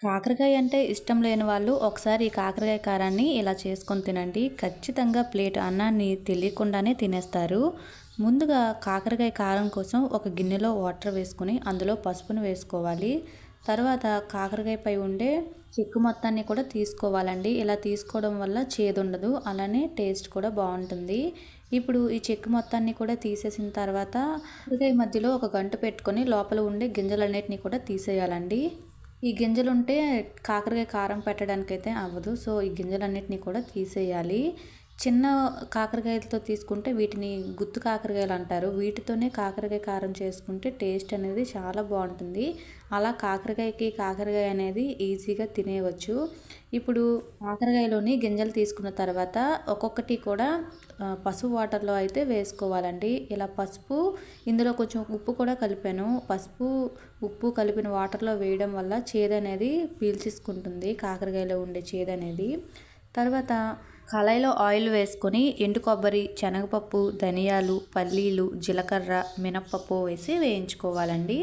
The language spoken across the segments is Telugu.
కాకరకాయ అంటే ఇష్టం లేని వాళ్ళు ఒకసారి ఈ కాకరకాయ కారాన్ని ఇలా చేసుకొని తినండి. ఖచ్చితంగా ప్లేట్ అన్నాన్ని తెలియకుండానే తినేస్తారు. ముందుగా కాకరకాయ కారం కోసం ఒక గిన్నెలో వాటర్ వేసుకుని అందులో పసుపును వేసుకోవాలి. తర్వాత కాకరకాయపై ఉండే చెక్కు మొత్తాన్ని కూడా తీసుకోవాలండి. ఇలా తీసుకోవడం వల్ల చేదు ఉండదు అలానే టేస్ట్ కూడా బాగుంటుంది. ఇప్పుడు ఈ చెక్కు మొత్తాన్ని కూడా తీసేసిన తర్వాత కాకరకాయ మధ్యలో ఒక గంట పెట్టుకొని లోపల ఉండే గింజలన్నిటిని కూడా తీసేయాలండి. ఈ గింజలు ఉంటే కాకరకాయ కారం పెట్టడానికి అయితే అవ్వదు. సో ఈ గింజలన్నిటిని కూడా తీసేయాలి. చిన్న కాకరకాయలతో తీసుకుంటే వీటిని గుత్తు కాకరకాయలు అంటారు. వీటితోనే కాకరకాయ కారం చేసుకుంటే టేస్ట్ అనేది చాలా బాగుంటుంది. అలా కాకరకాయకి కాకరకాయ అనేది ఈజీగా తినేయవచ్చు. ఇప్పుడు కాకరకాయలోని గింజలు తీసుకున్న తర్వాత ఒక్కొక్కటి కూడా పసుపు వాటర్లో అయితే వేసుకోవాలండి. ఇలా పసుపు ఇందులో కొంచెం ఉప్పు కూడా కలిపాను. పసుపు ఉప్పు కలిపిన వాటర్లో వేయడం వల్ల చేదనేది పీల్చేసుకుంటుంది కాకరకాయలో ఉండే చేదనేది తర్వాత కళాయిలో ఆయిల్ వేసుకొని ఎండు కొబ్బరి శనగపప్పు ధనియాలు పల్లీలు జీలకర్ర మినప్పప్పు వేసి వేయించుకోవాలండి.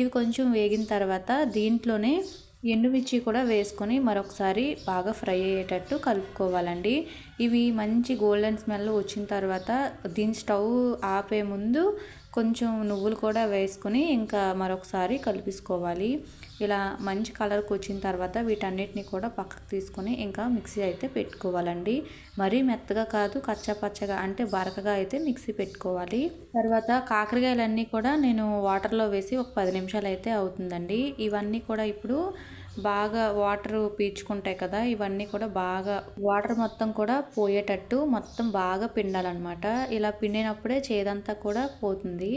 ఇవి కొంచెం వేగిన తర్వాత దీంట్లోనే ఎండుమిర్చి కూడా వేసుకొని మరొకసారి బాగా ఫ్రై అయ్యేటట్టు కలుపుకోవాలండి. ఇవి మంచి గోల్డెన్ స్మెల్ వచ్చిన తర్వాత దీని స్టవ్ ఆపే ముందు కొంచెం నువ్వులు కూడా వేసుకుని ఇంకా మరొకసారి కలిపేసుకోవాలి. ఇలా మంచి కలర్కి వచ్చిన తర్వాత వీటన్నిటిని కూడా పక్కకు తీసుకొని ఇంకా మిక్సీ అయితే పెట్టుకోవాలండి. మరీ మెత్తగా కాదు కచ్చా పచ్చగా అంటే బరకగా అయితే మిక్సీ పెట్టుకోవాలి. తర్వాత కాకరకాయలన్నీ కూడా నేను వాటర్లో వేసి ఒక పది నిమిషాలు అయితే అవుతుందండి. ఇవన్నీ కూడా ఇప్పుడు బాగా వాటర్ పీల్చుకుంటాయి కదా ఇవన్నీ కూడా బాగా వాటర్ మొత్తం కూడా పోయేటట్టు మొత్తం బాగా పిండాలన్నమాట. ఇలా పిండినప్పుడే చేదంతా కూడా పోతుంది.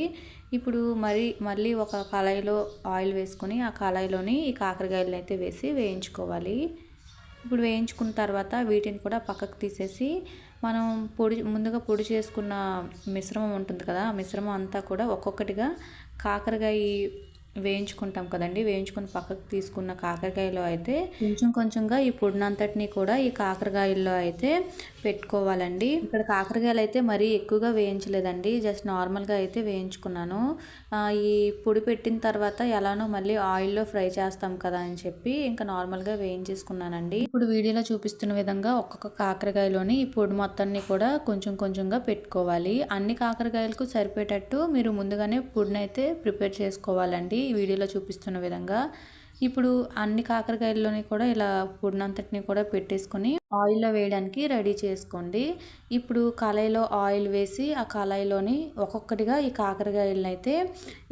ఇప్పుడు మరి మళ్ళీ ఒక కళాయిలో ఆయిల్ వేసుకొని ఆ కళాయిలోని ఈ కాకరకాయలను అయితే వేసి వేయించుకోవాలి. ఇప్పుడు వేయించుకున్న తర్వాత వీటిని కూడా పక్కకు తీసేసి మనం పొడి ముందుగా పొడి చేసుకున్న మిశ్రమం ఉంటుంది కదా ఆ మిశ్రమం అంతా కూడా ఒక్కొక్కటిగా కాకరకాయ వేయించుకుంటాం కదండి. వేయించుకుని పక్కకు తీసుకున్న కాకరకాయలో అయితే కొంచెం కొంచెంగా ఈ పొడినంతటిని కూడా ఈ కాకరకాయల్లో అయితే పెట్టుకోవాలండి. ఇక్కడ కాకరకాయలు అయితే మరీ ఎక్కువగా వేయించలేదండి. జస్ట్ నార్మల్గా అయితే వేయించుకున్నాను. ఈ పొడి పెట్టిన తర్వాత ఎలానో మళ్ళీ ఆయిల్లో ఫ్రై చేస్తాం కదా అని చెప్పి ఇంకా నార్మల్గా వేయించేసుకున్నానండి. ఇప్పుడు వీడియోలో చూపిస్తున్న విధంగా ఒక్కొక్క కాకరకాయలోని ఈ పొడి మొత్తాన్ని కూడా కొంచెం కొంచెంగా పెట్టుకోవాలి. అన్ని కాకరకాయలకు సరిపోయేటట్టు మీరు ముందుగానే పొడిని అయితే ప్రిపేర్ చేసుకోవాలండి. ఈ వీడియోలో చూపిస్తున్న విధంగా ఇప్పుడు అన్ని కాకరకాయల్లోని కూడా ఇలా పొడినంతటిని కూడా పెట్టేసుకొని ఆయిల్లో వేయడానికి రెడీ చేసుకోండి. ఇప్పుడు కళాయిలో ఆయిల్ వేసి ఆ కళాయిలోని ఒక్కొక్కటిగా ఈ కాకరకాయలను అయితే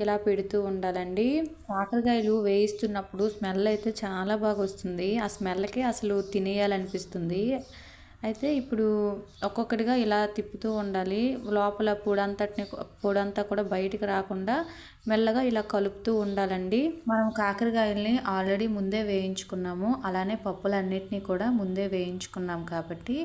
ఇలా పెడుతూ ఉండాలండి. కాకరకాయలు వేయిస్తున్నప్పుడు స్మెల్ అయితే చాలా బాగా వస్తుంది. ఆ స్మెల్కి అసలు తినేయాలనిపిస్తుంది. అయితే ఇప్పుడు ఒక్కొక్కటిగా ఇలా తిప్పుతూ ఉండాలి. లోపల పొడంతటిని పొడంతా కూడా బయటికి రాకుండా మెల్లగా ఇలా కలుపుతూ ఉండాలండి. మనం కాకరకాయల్ని ఆల్రెడీ ముందే వేయించుకున్నాము. అలానే పప్పులన్నిటినీ కూడా ముందే వేయించుకున్నాం కాబట్టి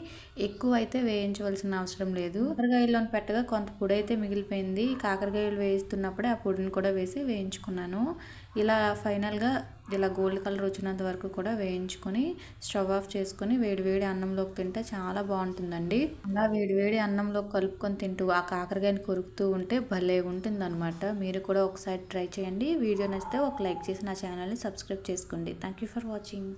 ఎక్కువ అయితే వేయించవలసిన అవసరం లేదు. కాకరకాయల్లో పెట్టగా కొంత పొడి అయితే మిగిలిపోయింది. కాకరకాయలు వేయిస్తున్నప్పుడే ఆ పొడిని కూడా వేసి వేయించుకున్నాను. ఇలా ఫైనల్గా ఇలా గోల్డ్ కలర్ వచ్చినంత వరకు కూడా వేయించుకొని స్టవ్ ఆఫ్ చేసుకొని వేడివేడి అన్నంలోకి తింటే చాలా బాగుంటుందండి. అలా వేడివేడి అన్నంలో కలుపుకొని తింటూ ఆ కాకరకాయని కొరుకుతూ ఉంటే భలే ఉంటుందన్నమాట. మీరు కూడా ఒకసారి ట్రై చేయండి వీడియో నచ్చితే ఒక లైక్ చేసి నా ఛానల్ని సబ్స్క్రైబ్ చేసుకోండి. Thank you for watching